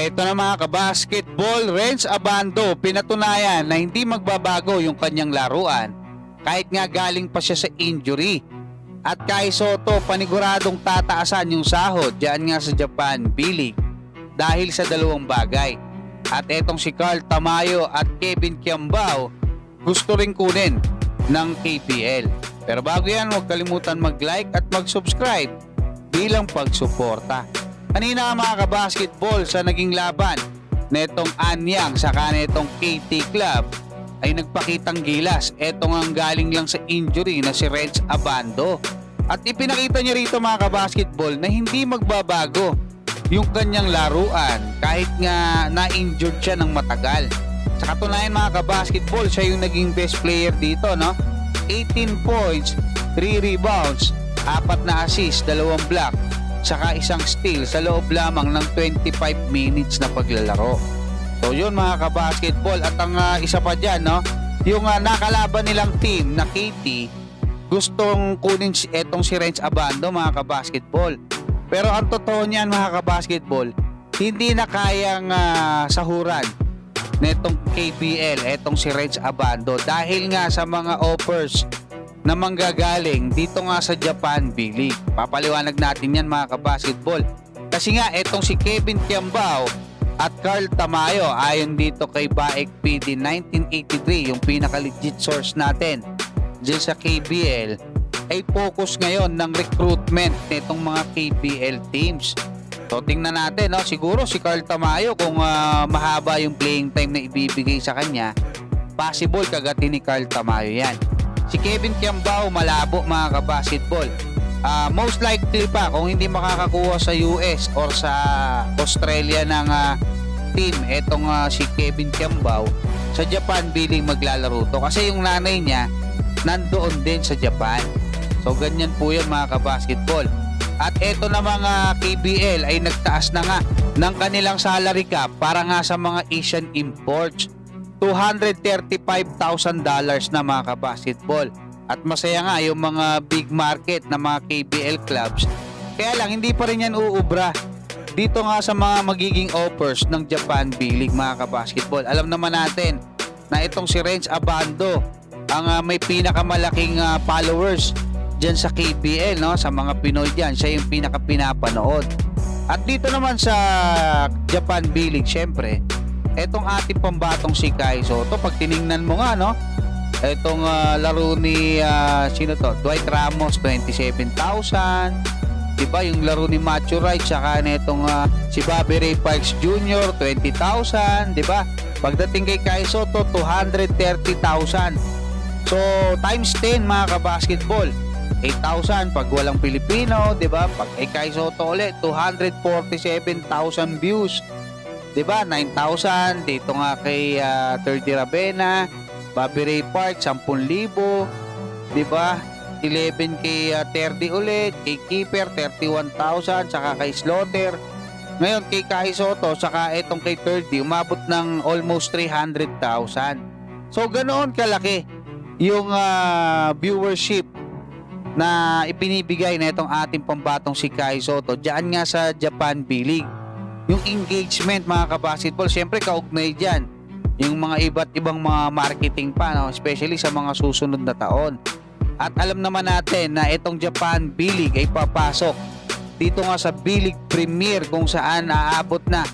Eto na mga kabasketball, Renz Abando, pinatunayan na hindi magbabago yung kanyang laruan kahit nga galing pa siya sa injury. At kay Soto, paniguradong tataasan yung sahod diyan nga sa Japan B-League dahil sa dalawang bagay. At etong si Carl Tamayo at Kevin Kiambao gusto rin kunin ng KPL. Pero bago yan, huwag kalimutan mag-like at mag-subscribe bilang pagsuporta. Kanina mga kabasketball sa naging laban netong Anyang saka netong KT Club ay nagpakitang gilas. Ito nga galing lang sa injury na si Renz Abando. At ipinakita niya rito mga kabasketball na hindi magbabago yung kanyang laruan kahit nga na-injured siya ng matagal. Sa katunayan mga kabasketball, siya yung naging best player dito, no? 18 points, 3 rebounds, 4 na assist, 2 block, saka isang steal sa loob lamang ng 25 minutes na paglalaro. So yun mga kabasketball at ang ah, isa pa dyan, no? Yung ah, nakalaban nilang team na KT, gustong kunin si, etong si Renz Abando mga kabasketball. Pero ang totoo niyan mga kabasketball, hindi na kayang ah, sahuran netong KBL, etong si Renz Abando dahil nga sa mga offers na manggagaling dito nga sa Japan B-League. Papaliwanag natin yan mga kabasketball. Kasi nga etong si Kevin Kiambao at Carl Tamayo ayon dito kay Baek PD 1983 yung pinaka-legit source natin dyan sa KBL ay focus ngayon ng recruitment nitong mga KBL teams. So tingnan natin, no? siguro si Carl Tamayo kung ah, mahaba yung playing time na ibibigay sa kanya, possible kagati ni Carl Tamayo yan. Si Kevin Kiambao malabo mga kabasketball. Ah, most likely pa kung hindi makakakuha sa US or sa Australia ng ah, team etong ah, si Kevin Kiambao sa Japan biling maglalaro to kasi yung nanay niya nandoon din sa Japan. So ganyan po yun mga kabasketball. At eto na mga KBL ay nagtaas na nga ng kanilang salary cap para nga sa mga Asian imports. $235,000 na mga kabasketball. At masaya nga yung mga big market na mga KBL clubs. Kaya lang hindi pa rin yan uubra dito nga sa mga magiging offers ng Japan B-League mga kabasketball. Alam naman natin na itong si Renz Abando ang ah, may pinakamalaking ah, followers dyan sa KBL no sa mga Pinoy dyan siya yung pinaka pinapanood at dito naman sa Japan B-League syempre etong ating pambatong si Kai Soto pag tiningnan mo nga no etong ah, laro ni ah, sino to Dwight Ramos 27,000 diba yung laro ni Macho Wright saka netong ah, si Bobby Ray Parks Jr. 20,000 diba pagdating kay Kai Soto 230,000 so times 10 mga kabasketball 8,000 pag walang Pilipino, 'di ba? Pag kay Kai Soto ulit, 247,000 views. 'Di ba? 9,000 dito nga kay uh, 30 Ravena, Bobby Ray Park 10,000, 'di ba? 11 kay uh, 30 ulit, kay Keeper 31,000, saka kay Slaughter. Ngayon kay Kai Soto, saka itong kay 30, umabot ng almost 300,000. So ganoon kalaki yung ah, viewership na ipinibigay na itong ating pambatong si Kai Soto diyan nga sa Japan B-League. Yung engagement mga kabasketball, syempre kaugnay dyan. Yung mga iba't ibang mga marketing pa, no? especially sa mga susunod na taon. At alam naman natin na itong Japan B-League ay papasok dito nga sa B-League Premier kung saan aabot na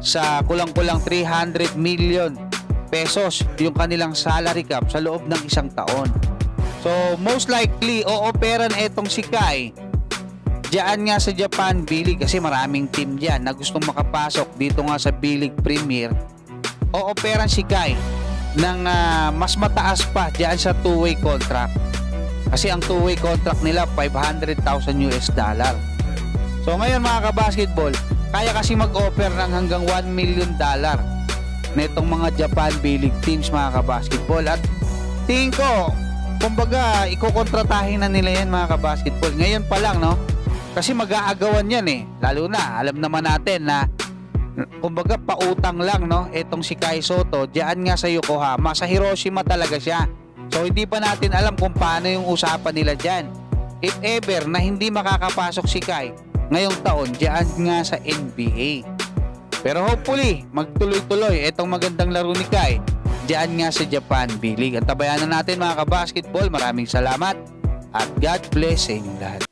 sa kulang-kulang 300 million pesos yung kanilang salary cap sa loob ng isang taon. So, most likely, ooperan etong si Kai Diyan nga sa Japan B-League kasi maraming team diyan na gustong makapasok dito nga sa B-League Premier. Ooperan si Kai ng ah, mas mataas pa diyan sa two-way contract. Kasi ang two-way contract nila 500,000 US dollar. So ngayon mga kabasketball, kaya kasi mag-offer ng hanggang 1 million dollar netong mga Japan B-League teams mga kabasketball at tingin ko kumbaga ikokontratahin na nila yan mga kabasketball ngayon pa lang no kasi mag-aagawan yan eh. Lalo na alam naman natin na kumbaga pautang lang no? Etong si Kai Soto diyan nga sa Yokohama. Sa Hiroshima talaga siya. So hindi pa natin alam kung paano yung usapan nila diyan if ever na hindi makakapasok si Kai ngayong taon diyan nga sa NBA Pero hopefully, magtuloy-tuloy itong magandang laro ni Kai diyan nga sa Japan B-League. At tabayanan natin mga kabasketball. Maraming salamat. At God bless sa inyong lahat.